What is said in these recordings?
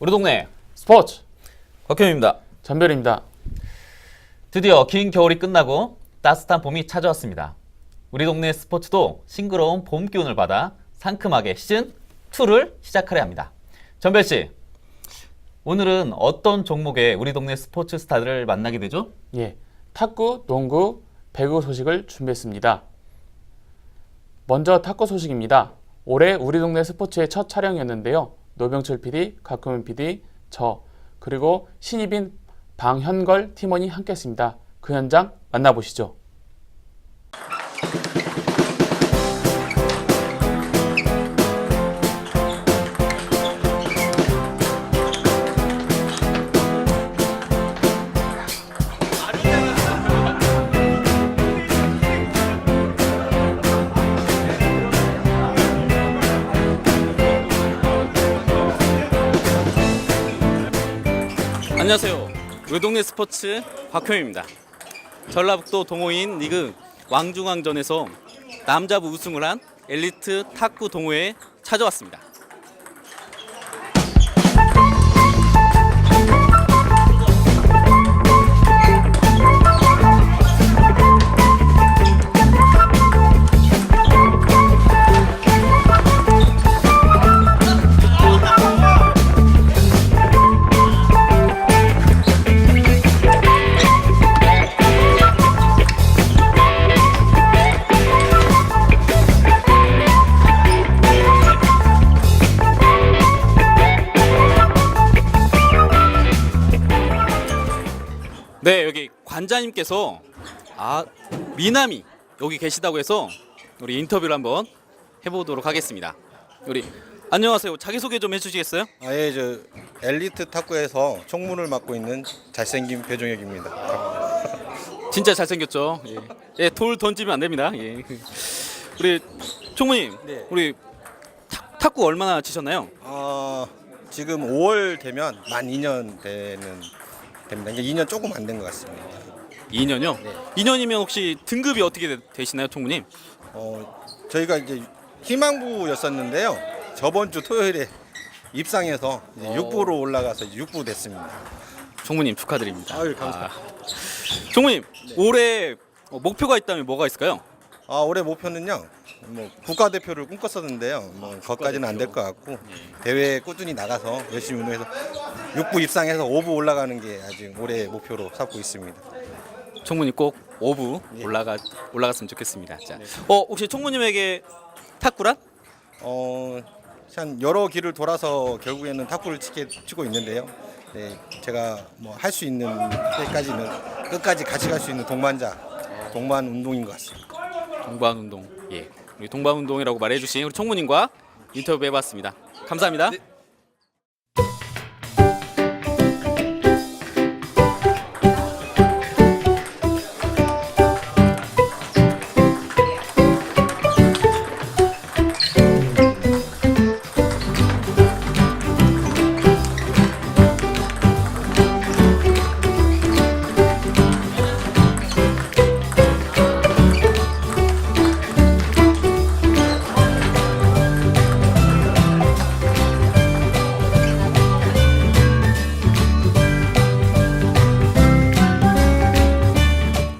우리 동네 스포츠 곽현입니다. 전별입니다. 드디어 긴 겨울이 끝나고 따뜻한 봄이 찾아왔습니다. 우리 동네 스포츠도 싱그러운 봄 기운을 받아 상큼하게 시즌 2를 시작하려 합니다. 전별 씨, 오늘은 어떤 종목의 우리 동네 스포츠 스타들을 만나게 되죠? 예, 탁구, 농구, 배구 소식을 준비했습니다. 먼저 탁구 소식입니다. 올해 우리 동네 스포츠의 첫 촬영이었는데요. 노병철 PD, 곽금은 PD, 저 그리고 신입인 방현걸 팀원이 함께했습니다. 그 현장 만나보시죠. 안녕하세요. 우리 동네 스포츠 박효입니다. 전라북도 동호인 리그 왕중왕전에서 남자부 우승을 한 엘리트 탁구 동호회에 찾아왔습니다. 기 관장님께서 아 미남이 여기 계시다고 해서 우리 인터뷰를 한번 해보도록 하겠습니다. 우리 안녕하세요. 자기 소개 좀 해주시겠어요? 아예 저 엘리트 탁구에서 총무를 맡고 있는 잘생긴 배종혁입니다. 진짜 잘생겼죠. 예, 예, 돌 던지면 안 됩니다. 예. 우리 총무님, 네. 우리 탁, 탁구 얼마나 치셨나요? 아 지금 5월 되면 만 2년 되는 됩니다. 이제 2년 조금 안 된 것 같습니다. 2년요? 네. 2년이면 혹시 등급이 어떻게 되, 되시나요, 총무님? 어 저희가 이제 희망부였었는데요. 저번 주 토요일에 입상해서 이제 어. 6부로 올라가서 이제 6부 됐습니다. 총무님 축하드립니다. 아유, 감사합니다. 아, 총무님, 올해 어, 목표가 있다면 뭐가 있을까요? 아 올해 목표는요. 뭐 국가대표를 꿈꿨었는데요. 뭐 거기까지는 안 될 것 같고 대회에 꾸준히 나가서 열심히 운동해서 6부 입상해서 5부 올라가는 게 아직 올해 목표로 삼고 있습니다. 총무님 꼭 5부 네. 올라가 올라갔으면 좋겠습니다. 자, 어 혹시 총무님에게 탁구란? 어, 한 여러 길을 돌아서 결국에는 탁구를 치게 치고 있는데요. 네, 제가 뭐 할 수 있는 때까지는 끝까지 같이 갈 수 있는 동반자, 동반 운동인 것 같습니다. 동반 운동. 예. 우리 동반 운동이라고 말해주신 우리 총무님과 인터뷰해봤습니다. 감사합니다.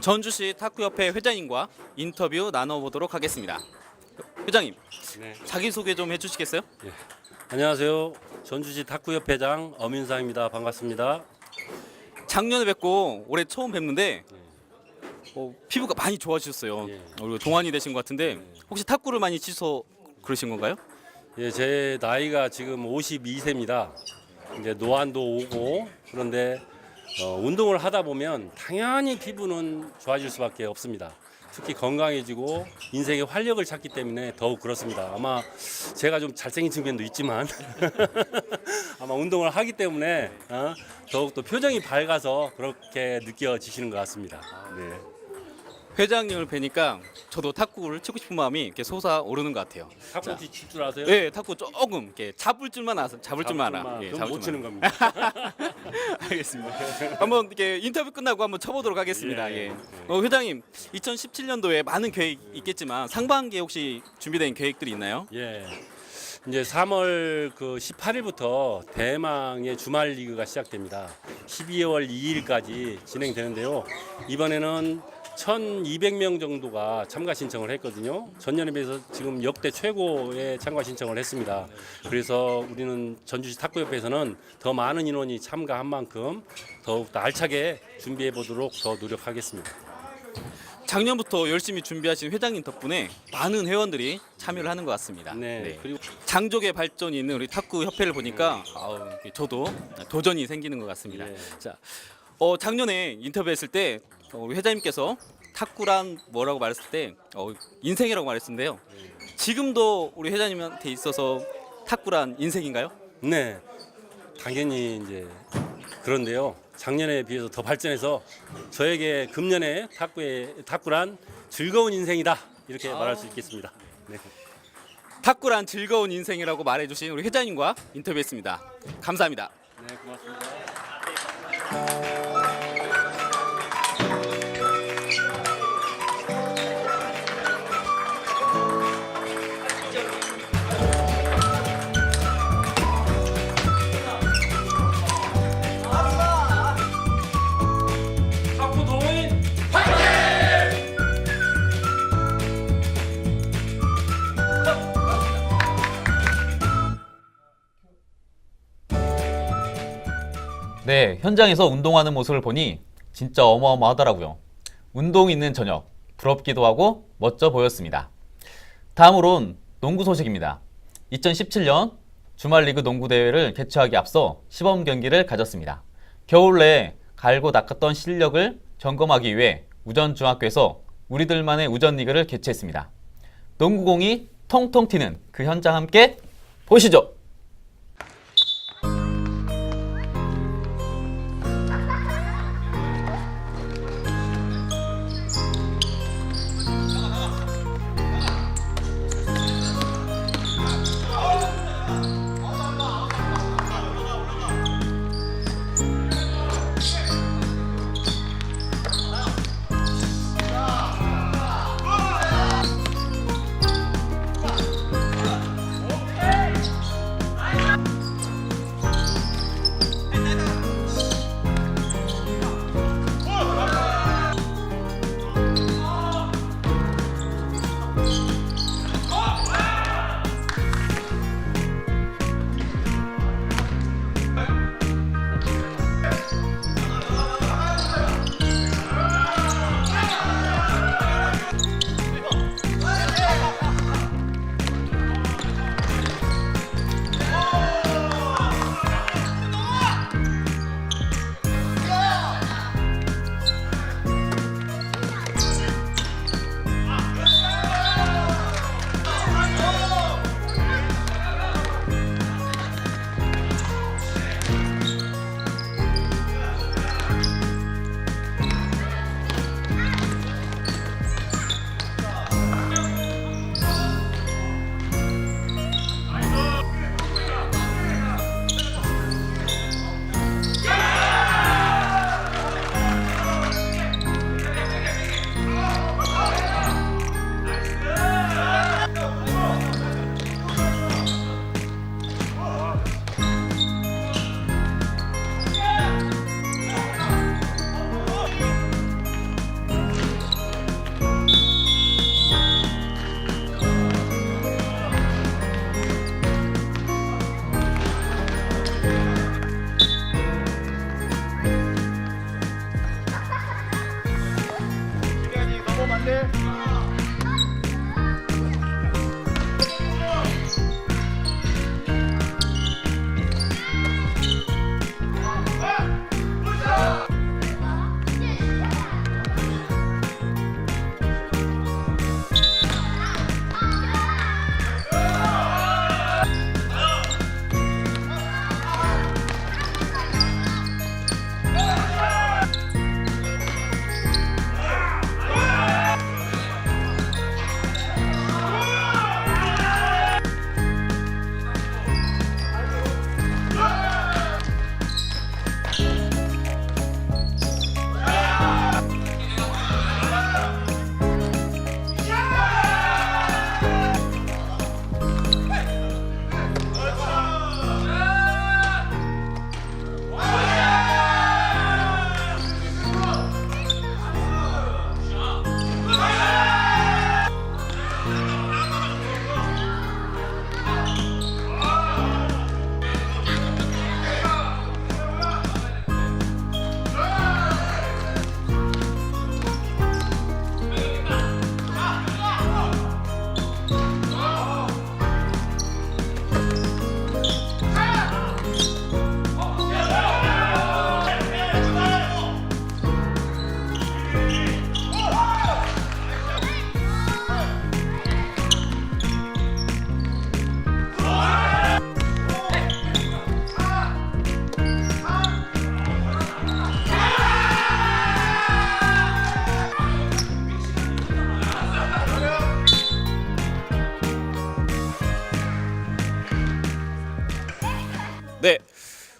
전주시 탁구협회 회장님과 인터뷰 나눠보도록 하겠습니다. 회장님, 네. 자기 소개 좀 해주시겠어요? 안녕하세요. 전주시 탁구협회장 엄인상입니다. 반갑습니다. 작년에 뵙고 올해 처음 뵙는데 어, 피부가 많이 좋아지셨어요. 예. 어, 그리고 동안이 되신 것 같은데 혹시 탁구를 많이 치서 그러신 건가요? 예, 제 나이가 지금 52세입니다. 이제 노안도 오고 그런데 어, 운동을 하다 보면 당연히 피부는 좋아질 수밖에 없습니다. 특히 건강해지고 인생의 활력을 찾기 때문에 더욱 그렇습니다. 아마 제가 좀 잘생긴 측면도 있지만 아마 운동을 하기 때문에 어, 더욱 또 표정이 밝아서 그렇게 느껴지시는 것 같습니다. 네. 회장님을 뵈니까 저도 탁구를 치고 싶은 마음이 이렇게 솟아오르는 것 같아요. 탁구 칠줄 아세요? 네, 탁구 조금 이렇게 잡을 줄만 알아, 잡을 줄만 알아. 예, 예, 그럼 잡을 못 치는 겁니다. 알아. 알겠습니다. 한번 이렇게 인터뷰 끝나고 한번 쳐보도록 하겠습니다. 예, 예. 예. 어, 회장님, 2017년도에 많은 계획 있겠지만 상반기에 혹시 준비된 계획들이 있나요? 예. 이제 3월 그 18일부터 대망의 주말 리그가 시작됩니다. 12월 2일까지 진행되는데요. 이번에는 1,200명 정도가 참가 신청을 했거든요. 전년에 비해서 지금 역대 최고의 참가 신청을 했습니다. 그래서 우리는 전주시 탁구협회에서는 더 많은 인원이 참가한 만큼 더욱 더 알차게 준비해 보도록 더 노력하겠습니다. 작년부터 열심히 준비하신 회장님 덕분에 많은 회원들이 참여를 하는 것 같습니다. 네. 그리고 장족의 발전이 있는 우리 탁구 협회를 보니까 아우, 저도 도전이 생기는 것 같습니다. 예. 자, 어, 작년에 인터뷰했을 때 어, 우리 회장님께서 탁구란 뭐라고 말했을 때 어, 인생이라고 말했는데요. 지금도 우리 회장님한테 있어서 탁구란 인생인가요? 네, 당연히 이제 그런데요. 작년에 비해서 더 발전해서 저에게 금년에 탁구의 탁구란 즐거운 인생이다 이렇게 말할 수 있겠습니다. 네. 탁구란 즐거운 인생이라고 말해주신 우리 회장님과 인터뷰했습니다. 감사합니다. 네, 고맙습니다. 네, 현장에서 운동하는 모습을 보니 진짜 어마어마하더라고요. 운동 있는 저녁, 부럽기도 하고 멋져 보였습니다. 다음으론 농구 소식입니다. 2017년 주말 리그 농구 대회를 개최하기 앞서 시범 경기를 가졌습니다. 겨울 내에 갈고 닦았던 실력을 점검하기 위해 우전중학교에서 우리들만의 우전 리그를 개최했습니다. 농구공이 통통 튀는 그 현장 함께 보시죠.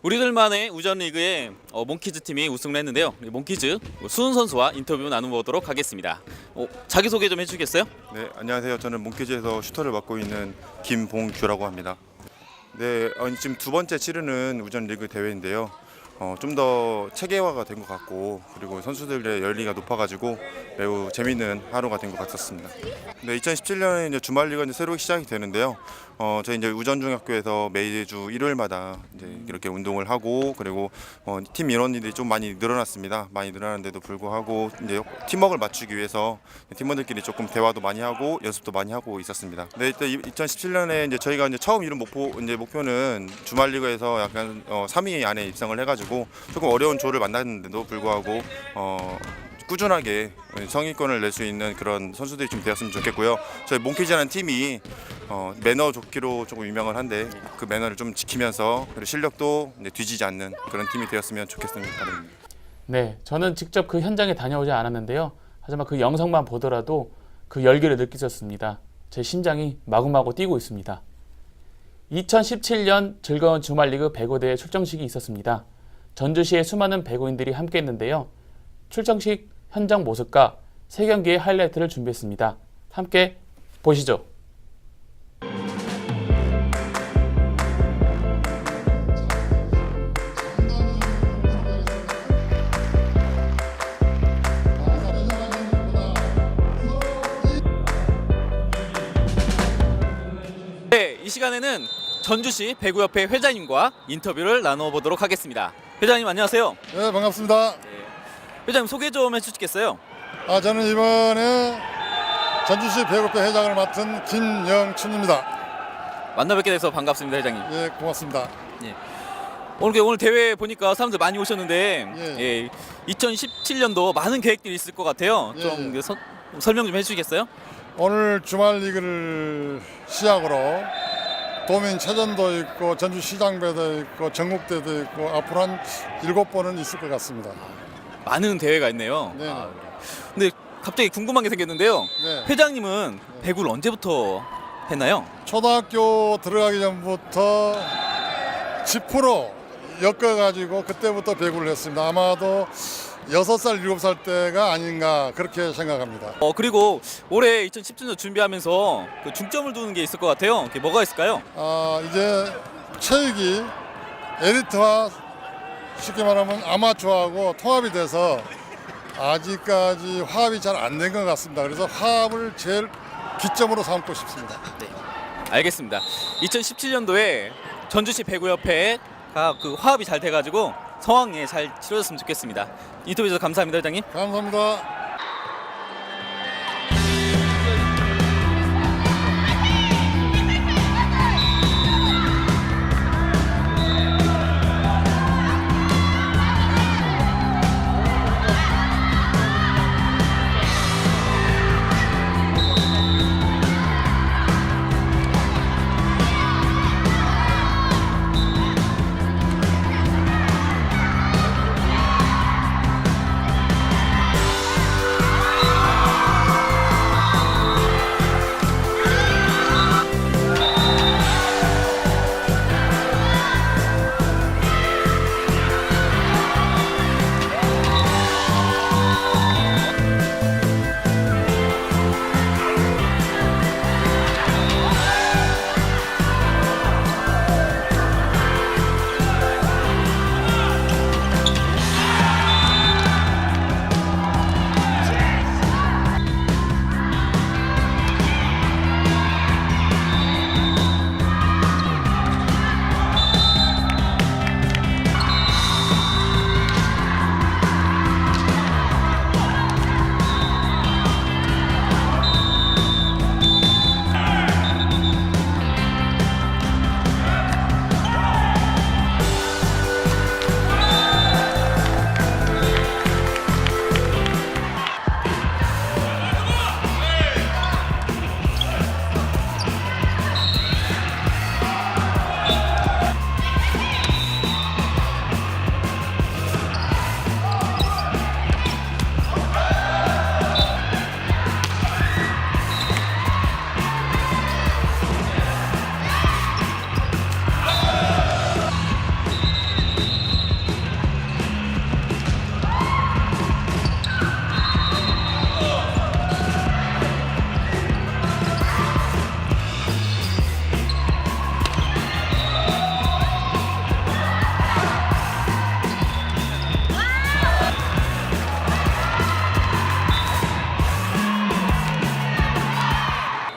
우리들만의 우전 리그의 어, 몽키즈 팀이 우승을 했는데요. 몽키즈 수훈 선수와 인터뷰 나눠보도록 하겠습니다. 어, 자기 소개 좀 해주겠어요? 네, 안녕하세요. 저는 몽키즈에서 슈터를 맡고 있는 김봉규라고 합니다. 네, 어, 지금 두 번째 치르는 우전 리그 대회인데요. 어, 좀 더 체계화가 된 것 같고 그리고 선수들의 열리가 높아가지고 매우 재밌는 하루가 된 것 같았습니다. 네, 2017년에 이제 주말 리가 이제 새로 시작이 되는데요. 어, 저희 이제 우전중학교에서 매주 일요일마다 이제 이렇게 운동을 하고 그리고 어, 팀 인원들이 좀 많이 늘어났습니다. 많이 늘어났는데도 불구하고 이제 팀워크를 맞추기 위해서 팀원들끼리 조금 대화도 많이 하고 연습도 많이 하고 있었습니다. 네, 이때 2017년에 이제 저희가 이제 처음 이룬 목표 이제 목표는 주말 리그에서 약간 어, 3위 안에 입상을 해가지고 조금 어려운 조를 만났는데도 불구하고 어, 꾸준하게 성의권을 낼 수 있는 그런 선수들이 좀 되었으면 좋겠고요. 저희 몽키즈라는 팀이 어, 매너 좋기로 조금 유명을 한데 그 매너를 좀 지키면서 그리고 실력도 이제 뒤지지 않는 그런 팀이 되었으면 좋겠습니다. 네, 저는 직접 그 현장에 다녀오지 않았는데요. 하지만 그 영상만 보더라도 그 열기를 느끼셨습니다. 제 심장이 마구마구 뛰고 있습니다. 2017년 즐거운 주말리그 배구대회 출정식이 있었습니다. 전주시의 수많은 배구인들이 함께했는데요. 출정식 현장 모습과 세 경기의 하이라이트를 준비했습니다. 함께 보시죠. 네, 이 시간에는 전주시 배구협회 회장님과 인터뷰를 나눠보도록 하겠습니다. 회장님 안녕하세요. 네 반갑습니다. 회장님 소개 좀 해주시겠어요? 아 저는 이번에 전주시 배구협회 회장을 맡은 김영춘입니다. 만나 뵙게 돼서 반갑습니다, 회장님. 예 고맙습니다. 오늘 오늘 대회 보니까 사람들 많이 오셨는데 예. 예, 2017년도 많은 계획들이 있을 것 같아요. 예, 좀 예. 서- 설명 좀 해주시겠어요? 오늘 주말 리그를 시작으로 도민 체전도 있고 전주 시장배도 있고 전국대도 있고 앞으로 한 일곱 번은 있을 것 같습니다. 많은 대회가 있네요. 네. 근데 갑자기 궁금한 게 생겼는데요. 네. 회장님은 배구를 언제부터 했나요? 초등학교 들어가기 전부터 지프로 엮어가지고 그때부터 배구를 했습니다. 아마도 여섯 살 일곱 살 때가 아닌가 그렇게 생각합니다. 어 그리고 올해 2017년 준비하면서 그 중점을 두는 게 있을 것 같아요. 그게 뭐가 있을까요? 아 이제 체육이 에리트와 쉽게 말하면 아마추어하고 통합이 돼서 아직까지 화합이 잘 안 된 것 같습니다. 그래서 화합을 제일 기점으로 삼고 싶습니다. 알겠습니다. 2017년도에 전주시 배구협회가 그 화합이 잘 돼가지고 성황리에 잘 치러졌으면 좋겠습니다. 인터뷰 주셔서 감사합니다, 회장님. 감사합니다.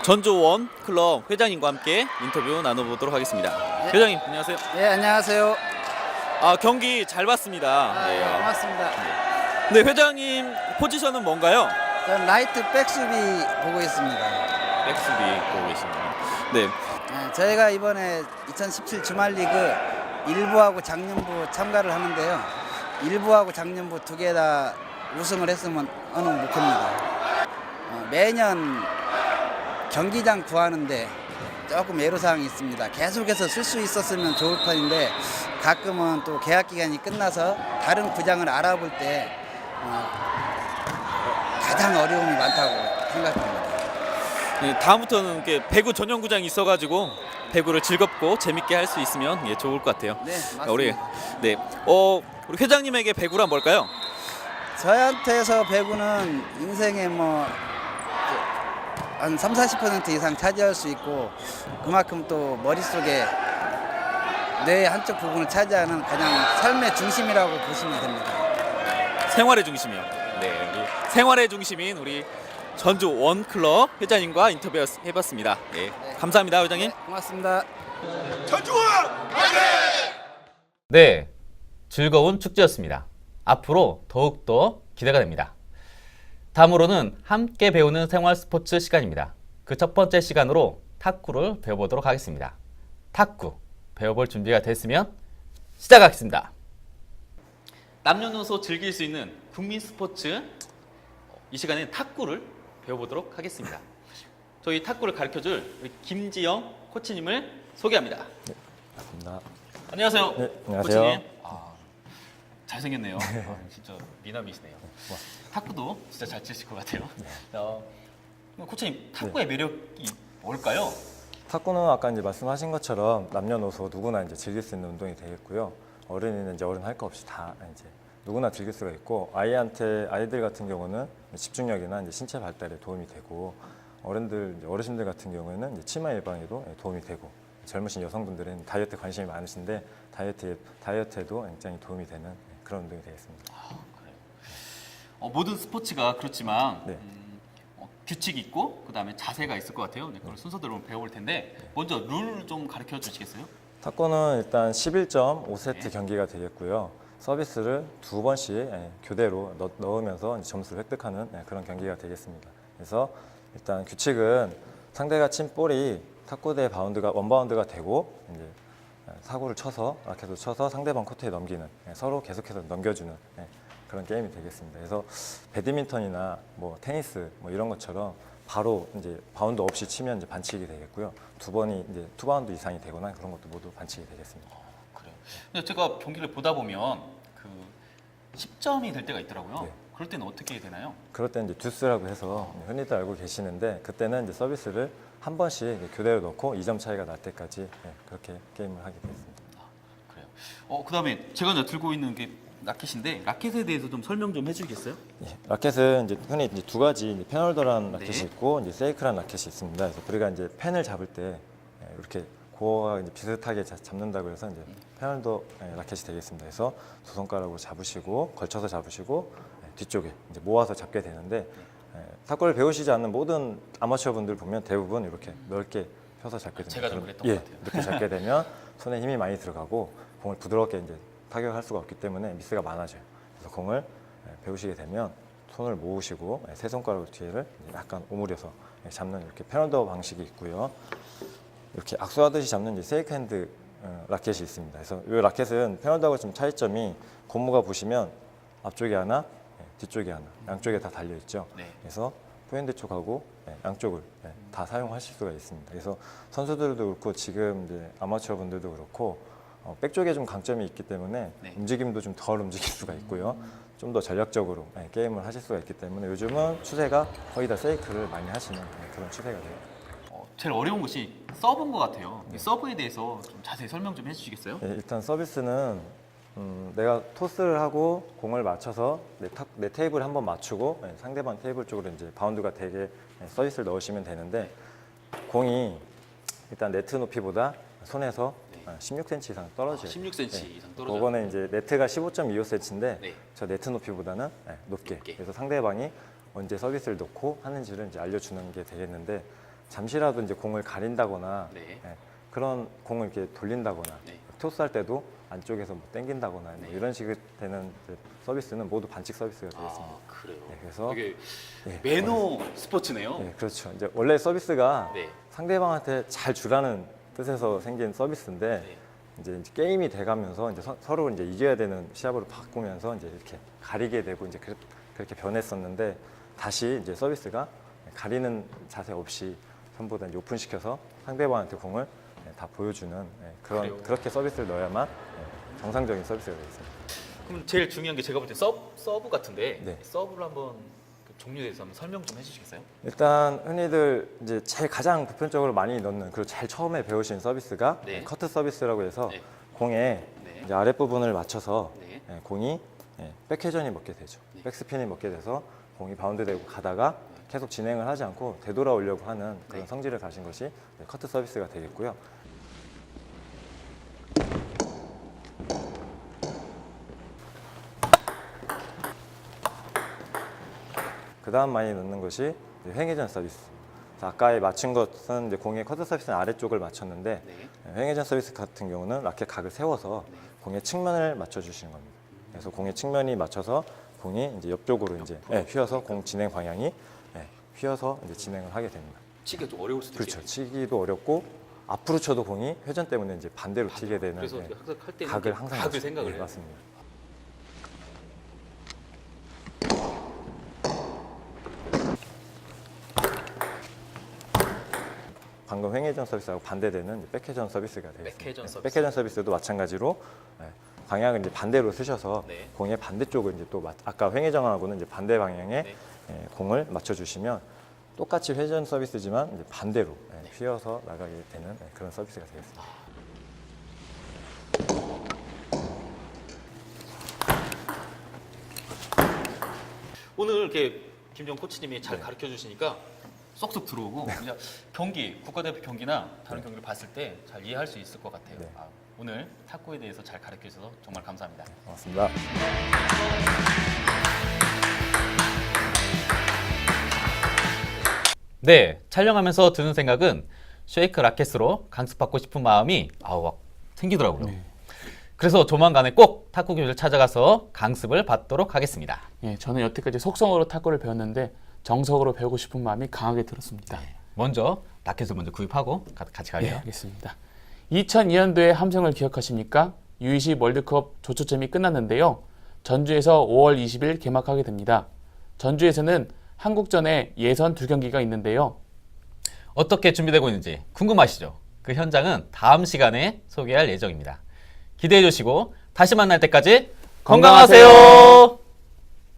전조원 클럽 회장님과 함께 인터뷰 나눠보도록 하겠습니다. 회장님 안녕하세요. 네, 안녕하세요. 아 경기 잘 봤습니다. 아, 네. 고맙습니다. 네 회장님 포지션은 뭔가요? 저는 라이트 백수비 보고 있습니다. 백스비 보고 계십니다. 네. 네, 저희가 이번에 2017 주말리그 1부하고 작년부 참가를 하는데요. 1부하고 작년부 두 개 다 우승을 했으면 어느 목표입니다. 어, 매년 경기장 구하는데 조금 애로사항이 있습니다. 계속해서 쓸 수 있었으면 좋을 판인데 가끔은 또 계약 기간이 끝나서 다른 구장을 알아볼 때 어, 가장 어려움이 많다고 생각합니다. 네, 다음부터는 이렇게 배구 전용 구장이 있어가지고 배구를 즐겁고 재밌게 할 수 있으면 예, 좋을 것 같아요. 네, 맞습니다. 우리 네, 어 우리 회장님에게 배구란 뭘까요? 저한테서 배구는 인생의 뭐 한 3, 40% 이상 차지할 수 있고 그만큼 또 머릿속에 뇌의 한쪽 부분을 차지하는 가장 삶의 중심이라고 보시면 됩니다. 생활의 중심이요. 네, 우리 생활의 중심인 우리 전주 원 클럽 회장님과 인터뷰 해봤습니다. 네, 감사합니다, 회장님. 네, 고맙습니다. 네, 즐거운 축제였습니다. 앞으로 더욱더 기대가 됩니다. 다음으로는 함께 배우는 생활 스포츠 시간입니다. 그 첫 번째 시간으로 탁구를 배워보도록 하겠습니다. 탁구 배워볼 준비가 됐으면 시작하겠습니다. 남녀노소 즐길 수 있는 국민 스포츠 이 시간에 탁구를 배워보도록 하겠습니다. 저희 탁구를 가르쳐줄 우리 김지영 코치님을 소개합니다. 안녕하세요. 네, 안녕하세요. 코치님. 아, 잘생겼네요. 아, 진짜 미남이시네요. 탁구도 진짜 잘 치실 것 같아요. 어, 그럼 코치님, 탁구의 매력이 뭘까요? 탁구는 아까 이제 말씀하신 것처럼 남녀노소 누구나 이제 즐길 수 있는 운동이 되겠고요. 어른이는 이제 어른 할 거 없이 다 이제 누구나 즐길 수가 있고 아이한테 아이들 같은 경우는 집중력이나 이제 신체 발달에 도움이 되고 어른들 이제 어르신들 같은 경우에는 이제 치마 예방에도 도움이 되고 젊으신 여성분들은 다이어트 관심이 많으신데 다이어트 다이어트에도 굉장히 도움이 되는 그런 운동이 되겠습니다. 어, 모든 스포츠가 그렇지만 네. 음, 어, 규칙이 있고 그 다음에 자세가 있을 것 같아요. 네, 그걸 순서대로 배워볼 텐데 먼저 룰 좀 가르쳐 주시겠어요? 탁구는 일단 11.5세트 네. 경기가 되겠고요. 서비스를 두 번씩 예, 교대로 넣, 넣으면서 이제 점수를 획득하는 예, 그런 경기가 되겠습니다. 그래서 일단 규칙은 상대가 친 볼이 탁구대 바운드가 원바운드가 되고 이제 예, 사고를 쳐서 라켓을 쳐서 상대방 코트에 넘기는 예, 서로 계속해서 넘겨주는 예, 그런 게임이 되겠습니다. 그래서 배드민턴이나 뭐 테니스 뭐 이런 것처럼 바로 이제 바운드 없이 치면 이제 반칙이 되겠고요. 두 번이 이제 투 바운드 이상이 되거나 그런 것도 모두 반칙이 되겠습니다. 그래요. 근데 제가 경기를 보다 보면 그 10점이 될 때가 있더라고요. 네. 그럴 때는 어떻게 되나요? 그럴 때 이제 듀스라고 해서 흔히들 알고 계시는데 그때는 이제 서비스를 한 번씩 교대로 넣고 2점 차이가 날 때까지 예, 그렇게 게임을 하게 됐습니다. 그래요. 어, 그다음에 제가 이제 들고 있는 게 라켓인데 라켓에 대해서 좀 설명 좀 해주시겠어요? 예, 라켓은 이제 흔히 이제 두 가지 이제 페널더라는 라켓이 네. 있고 이제 세이크라는 라켓이 있습니다. 그래서 우리가 이제 펜을 잡을 때 예, 이렇게 고어가 이제 비슷하게 자- 잡는다고 해서 이제 페널더 예, 라켓이 되겠습니다. 그래서 두 손가락으로 잡으시고 걸쳐서 잡으시고 예, 뒤쪽에 이제 모아서 잡게 되는데 예, 탁구를 배우시지 않는 모든 아마추어 분들 보면 대부분 이렇게 넓게 펴서 잡게 됩니다. 제가 좀 그랬던 예, 것 같아요. 이렇게 잡게 되면 손에 힘이 많이 들어가고 공을 부드럽게 이제 타격할 수가 없기 때문에 미스가 많아져요. 그래서 공을 예, 배우시게 되면 손을 모으시고 예, 세 손가락 이제 약간 오므려서 예, 잡는 이렇게 패널더 방식이 있고요. 이렇게 악수하듯이 잡는 이제 세이크 핸드 어, 라켓이 있습니다. 그래서 이 라켓은 패널더하고 좀 차이점이 고무가 보시면 앞쪽에 하나, 예, 뒤쪽에 하나, 양쪽에 다 달려 있죠. 네. 그래서 포핸드 쪽하고 예, 양쪽을 예, 다 사용하실 수가 있습니다. 그래서 선수들도 그렇고 지금 이제 아마추어 분들도 그렇고 어, 백 쪽에 좀 강점이 있기 때문에 네. 움직임도 좀 덜 움직일 수가 있고요. 좀 더 전략적으로 예, 게임을 하실 수가 있기 때문에 요즘은 추세가 거의 다 세이크를 많이 하시는 예, 그런 추세가 돼요. 어, 제일 어려운 것이 서브인 것 같아요. 이 서브에 대해서 좀 자세히 설명 좀 해주시겠어요? 예, 일단 서비스는 음, 내가 토스를 하고 공을 맞춰서 내, 탑, 내 테이블 한번 맞추고 예, 상대방 테이블 쪽으로 이제 바운드가 되게 예, 서비스를 넣으시면 되는데 공이 일단 네트 높이보다 손에서 아, 16cm 이상 떨어져요. 16cm 이상 떨어져. 그거는 이제 네트가 15.25cm인데 네. 저 네트 높이보다는 예, 높게. 높게. 그래서 상대방이 언제 서비스를 놓고 하는지를 이제 알려주는 게 되겠는데 잠시라도 이제 공을 가린다거나 네. 예, 그런 공을 이렇게 돌린다거나 네. 토스할 때도 안쪽에서 뭐 당긴다거나 뭐 네. 이런 식의 되는 서비스는 모두 반칙 서비스가 되겠습니다. 아, 그래요. 네, 그래서 이게 예, 매너 스포츠네요. 예, 그렇죠. 이제 원래 서비스가 네. 상대방한테 잘 주라는 뜻에서 생긴 서비스인데 네. 이제, 이제 게임이 돼가면서 이제 서, 로 이제 이겨야 되는 시합으로 바꾸면서 이제 이렇게 가리게 되고 이제 그, 그렇게 변했었는데 다시 이제 서비스가 가리는 자세 없이 전부 다 오픈시켜서 상대방한테 공을 예, 다 보여주는 예, 그런 그래요. 그렇게 서비스를 넣어야만 예, 정상적인 서비스가 되겠습니다. 그럼 제일 중요한 게 제가 볼 때 서브, 서브 같은데 네. 서브를 한번 그 종류에 대해서 한번 설명 좀 해주시겠어요? 일단 흔히들 이제 제일 가장 보편적으로 많이 넣는 그리고 제일 처음에 배우신 서비스가 네. 커트 서비스라고 해서 네. 공에 네. 이제 아랫부분을 맞춰서 네. 예, 공이 예, 백회전이 먹게 되죠. 네. 백스핀이 먹게 돼서 공이 바운드되고 가다가 계속 진행을 하지 않고 되돌아오려고 하는 그런 네. 성질을 가진 것이 네, 커트 서비스가 되겠고요. 그 다음 많이 넣는 것이 횡회전 서비스. 자, 아까 맞춘 것은 이제 공의 커트 서비스는 아래쪽을 맞췄는데 네. 횡회전 서비스 같은 경우는 라켓 각을 세워서 공의 측면을 맞춰주시는 겁니다. 그래서 공의 측면이 맞춰서 공이 이제 옆쪽으로 이제 예, 휘어서 공 진행 방향이 예, 휘어서 이제 진행을 하게 됩니다. 치기가 좀 어려울 수도 그렇죠. 있겠네요. 치기도 어렵고 앞으로 쳐도 공이 회전 때문에 이제 반대로 튀게 되는 그래서 예, 항상 할 때는 각을 항상 각을 생각을 예, 해요. 맞습니다. 방금 횡회전 서비스하고 반대되는 백회전 서비스가 되겠습니다. 백회전 네, 서비스. 백회전 서비스도 마찬가지로 예, 방향을 이제 반대로 쓰셔서 네. 공의 반대쪽을 이제 또 맞- 아까 횡회전하고는 이제 반대 방향에 네. 예, 공을 맞춰주시면 똑같이 회전 서비스지만 이제 반대로 예, 네. 휘어서 나가게 되는 예, 그런 서비스가 되겠습니다. 오늘 이렇게 김정 코치님이 잘 가르쳐 주시니까 쏙쏙 들어오고 이제 경기 국가대표 경기나 다른 경기를 봤을 때 잘 이해할 수 있을 것 같아요. 네. 아, 오늘 탁구에 대해서 잘 가르쳐 주셔서 정말 감사합니다. 고맙습니다. 네, 촬영하면서 드는 생각은 쉐이크 라켓으로 강습받고 싶은 마음이 아우 막 생기더라고요. 네. 그래서 조만간에 꼭 탁구 교실을 찾아가서 강습을 받도록 하겠습니다. 예, 저는 여태까지 속성으로 탁구를 배웠는데 정석으로 배우고 싶은 마음이 강하게 들었습니다. 먼저 라켓을 먼저 구입하고 가- 같이 예, 가요. 알겠습니다. 2002년도의 함성을 기억하십니까? U20 월드컵 조초점이 끝났는데요. 전주에서 5월 20일 개막하게 됩니다. 전주에서는 한국전에 예선 두 경기가 있는데요. 어떻게 준비되고 있는지 궁금하시죠? 그 현장은 다음 시간에 소개할 예정입니다. 기대해 주시고 다시 만날 때까지 건강하세요. 건강하세요.